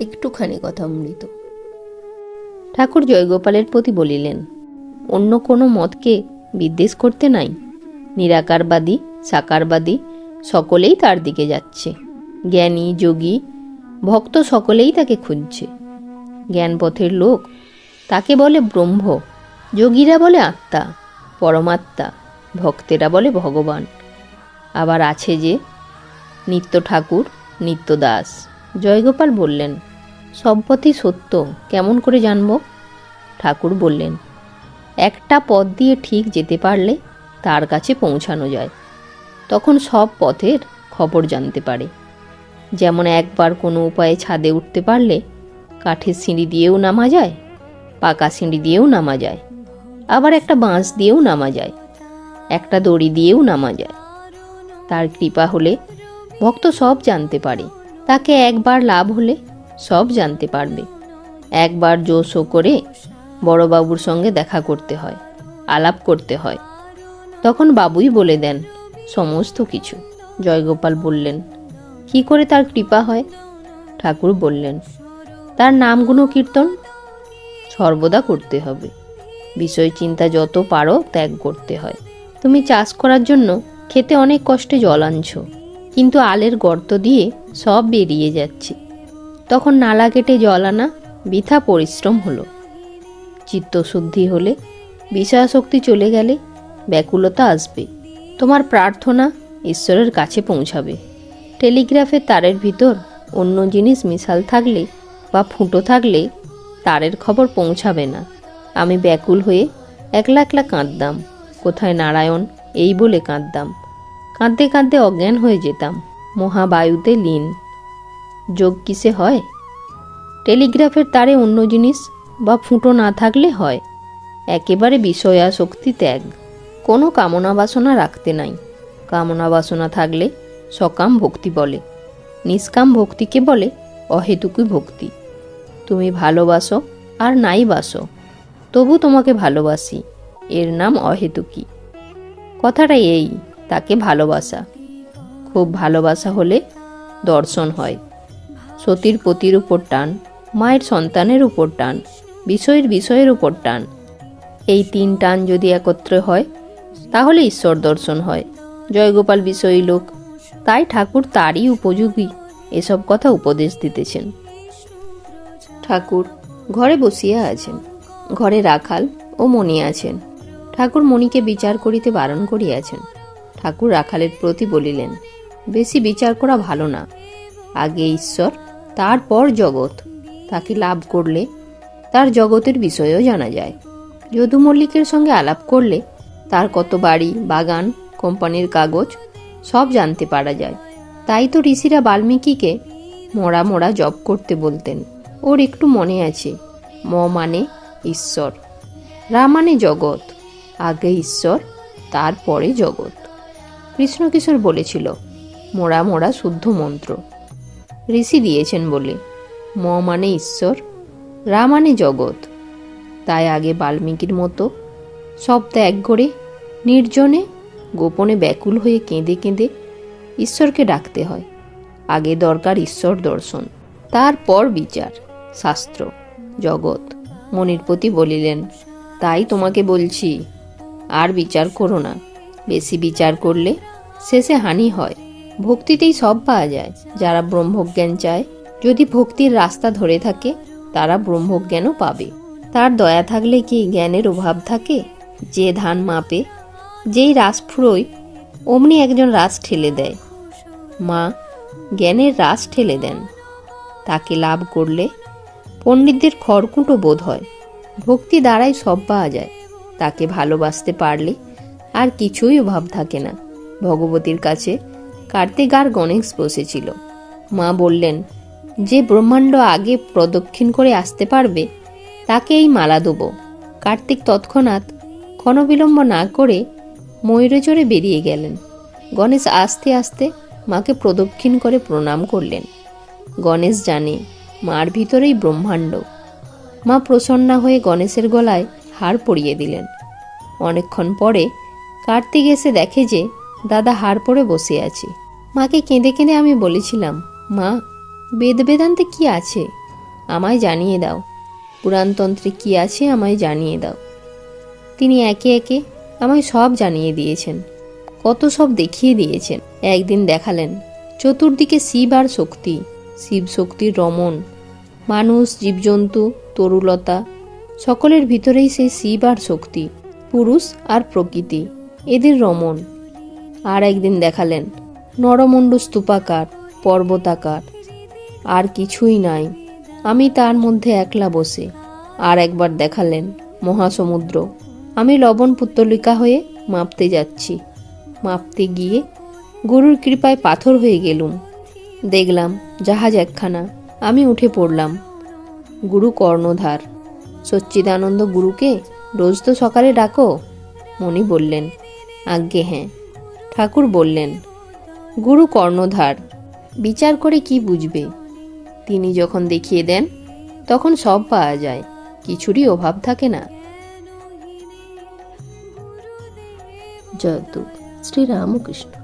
একটুখানি কথা অমৃত। ঠাকুর জয়গোপালের প্রতি বলিলেন, অন্য কোনো মতকে বিদ্বেষ করতে নাই। নিরাকারবাদী, সাকারবাদী সকলেই তার দিকে যাচ্ছে। জ্ঞানী, যোগী, ভক্ত সকলেই তাকে খুঁজছে। জ্ঞানপথের লোক তাকে বলে ব্রহ্ম, যোগীরা বলে আত্মা, পরমাত্মা, ভক্তেরা বলে ভগবান। আবার আছে যে, নিত্য ঠাকুর, নিত্য দাস। জয়গোপাল বললেন সব পথই সত্য, কেমন করে জানব? ঠাকুর বললেন, একটা পথ দিয়ে ঠিক যেতে পারলে তার কাছে পৌঁছানো যায়। তখন সব পথের খবর জানতে পারে। যেমন একবার কোনো উপায়ে ছাদে উঠতে পারলে কাঠের সিঁড়ি দিয়েও নামা যায়, পাকা সিঁড়ি দিয়েও নামা যায়। আবার একটা বাঁশ দিয়েও নামা যায়, একটা দড়ি দিয়েও নামা যায়। তার কৃপা হলে ভক্ত সব জানতে পারে। তাকে একবার লাভ হলে সব জানতে পারবে। একবার জোশো করে বড়বাবুর সঙ্গে দেখা করতে হয়, আলাপ করতে হয়। তখন বাবুই বলে দেন, সমস্ত কিছু। জয়গোপাল বললেন, কি করে তার কৃপা হয়? ঠাকুর বললেন, তার নামগুণ কীর্তন সর্বদা করতে হবে। বিষয় চিন্তা যত পারো ত্যাগ করতে হয়। তুমি চাষ করার জন্য খেতে অনেক কষ্টে জল আনছো, কিন্তু আলের গর্ত দিয়ে সব বেরিয়ে যাচ্ছে। তখন নালা কেটে জল আনা বৃথা পরিশ্রম হলো। চিত্তশুদ্ধি হলে বিষয়াশক্তি চলে গেলে ব্যাকুলতা আসবে। তোমার প্রার্থনা ঈশ্বরের কাছে পৌঁছাবে। টেলিগ্রাফের তারের ভিতর অন্য জিনিস মিশাল থাকলে বা ফুটো থাকলে তারের খবর পৌঁছাবে না। আমি ব্যাকুল হয়ে একলা একলা কাঁদতাম। কোথায় নারায়ণ? এই বলে কাঁদতাম। কাঁদতে কাঁদতে অজ্ঞান হয়ে যেতাম। মহাবায়ুতে লীন। যোগ কিসে হয়? টেলিগ্রাফের তারে অন্য জিনিস বা ফুটো না থাকলে হয়। একেবারে বিষয়াশক্তি ত্যাগ। কোনো কামনা বাসনা রাখতে নাই। কামনা বাসনা থাকলে সকাম ভক্তি বলে। নিষ্কাম ভক্তিকে বলে অহেতুকি ভক্তি। তুমি ভালোবাসো আর নাই বাসো, তবু তোমাকে ভালোবাসি। এর নাম অহেতুকি। কথাটা এই, তাকে ভালোবাসা। খুব ভালোবাসা হলে দর্শন হয়। সতীর পতির উপর টান, মায়ের সন্তানের উপর টান, বিষয়ের বিষয়ের উপর টান। এই তিন টান যদি একত্রে হয়, তাহলে ঈশ্বর দর্শন হয়। জয়গোপাল বিষয়ী লোক, তাই ঠাকুর তারই উপযোগী, এসব কথা উপদেশ দিতেছেন। ঠাকুর ঘরে বসিয়া আছেন, ঘরে রাখাল ও মণি আছেন। ঠাকুর মণিকে বিচার করিতে বারণ করিয়াছেন। ঠাকুর রাখালের প্রতি বলিলেন, বেশি বিচার করা ভালো না। আগে ঈশ্বর তারপর জগৎ। তাকে লাভ করলে তার জগতের বিষয়েও জানা যায়। যদু মল্লিকের সঙ্গে আলাপ করলে তার কত বাড়ি, বাগান, কোম্পানির কাগজ সব জানতে পারা যায়। তাই তো ঋষিরা বাল্মীকিকে মোড়া মোড়া জব করতে বলতেন। ওর একটু মনে আছে, ম মানে ঈশ্বর, রা মানে জগৎ, আগে ঈশ্বর, তারপরে জগৎ। কৃষ্ণকিশোর বলেছিল মোড়া মোড়া শুদ্ধ মন্ত্র। ঋষি দিয়েছেন বলে। ম মানে ঈশ্বর, রা মানে জগৎ। তাই আগে বাল্মীকির মতো সব ত্যাগ করে নির্জনে, গোপনে ব্যাকুল হয়ে কেঁদে কেঁদে ঈশ্বরকে ডাকতে হয়। আগে দরকার ঈশ্বর দর্শন, তারপর বিচার, শাস্ত্র, জগৎ। মনির প্রতি বলিলেন, তাই তোমাকে বলছি, আর বিচার করো না। বেশি বিচার করলে শেষে হানি হয়। ভক্তিতেই সব পাওয়া যায়। যারা ব্রহ্মজ্ঞান চায়, যদি ভক্তির রাস্তা ধরে থাকে, তারা ব্রহ্মজ্ঞানও পাবে। তার দয়া থাকলে কি জ্ঞানের অভাব থাকে? যে ধান মাপে, যেই রাস ফুরোয়, অমনি একজন রাস ঠেলে দেয়। মা, জ্ঞানের রাস ঠেলে দেন। তাকে লাভ করলে পণ্ডিতদের খড়কুটো বোধ হয়। ভক্তি দ্বারাই সব পাওয়া যায়। তাকে ভালোবাসতে পারলে আর কিছুই অভাব থাকে না। ভগবতীর কাছে কার্তিক আর গণেশ বসেছিল। মা বললেন, যে ব্রহ্মাণ্ড আগে প্রদক্ষিণ করে আসতে পারবে তাকে এই মালা দেবো। কার্তিক তৎক্ষণাৎ ক্ষণবিলম্ব না করে ময়ূরে চড়ে বেরিয়ে গেলেন। গণেশ আস্তে আস্তে মাকে প্রদক্ষিণ করে প্রণাম করলেন। গণেশ জানে, মার ভিতরেই ব্রহ্মাণ্ড। মা প্রসন্না হয়ে গণেশের গলায় হার পরিয়ে দিলেন। অনেকক্ষণ পরে কার্তিক এসে দেখে যে, দাদা হার পরে বসে আছে। মাকে কেঁদে কেঁদে আমি বলেছিলাম, মা, বেদ বেদান্তে কি আছে? আমায় জানিয়ে দাও। পুরাণতন্ত্রে কি আছে আমায় জানিয়ে দাও। তিনি একে একে আমায় সব জানিয়ে দিয়েছেন, কত সব দেখিয়ে দিয়েছেন। একদিন দেখালেন, চতুর্দিকে শিব আর শক্তি, শিব শক্তির রমণ, মানুষ, জীবজন্তু, তরুলতা, সকলের ভিতরেই সেই শিব আর শক্তি, পুরুষ আর প্রকৃতি, এদের রমণ। আর একদিন দেখালেন নরমণ্ড স্তূপাকার পর্বতাকার। আর কিছুই নাই। আমি তার মধ্যে একলা বসে। আর একবার দেখালেন মহাসমুদ্র। আমি লবণ পুত্তলিকা হয়ে মাপতে যাচ্ছি। মাপতে গিয়ে গুরুর কৃপায় পাথর হয়ে গেলুম। দেখলাম জাহাজ একখানা। আমি উঠে পড়লাম। গুরু কর্ণধার, সচ্চিদানন্দ গুরুকে রোজ তো সকালে ডাকো? মণি বললেন, আজ্ঞে হ্যাঁ। ঠাকুর বললেন গুরু কর্ণধার বিচার করে কি বুঝবে? তিনি যখন দেখিয়ে দেন তখন সব পাওয়া যায় কিছুরই অভাব থাকে না। জয়তু শ্রীরামকৃষ্ণ।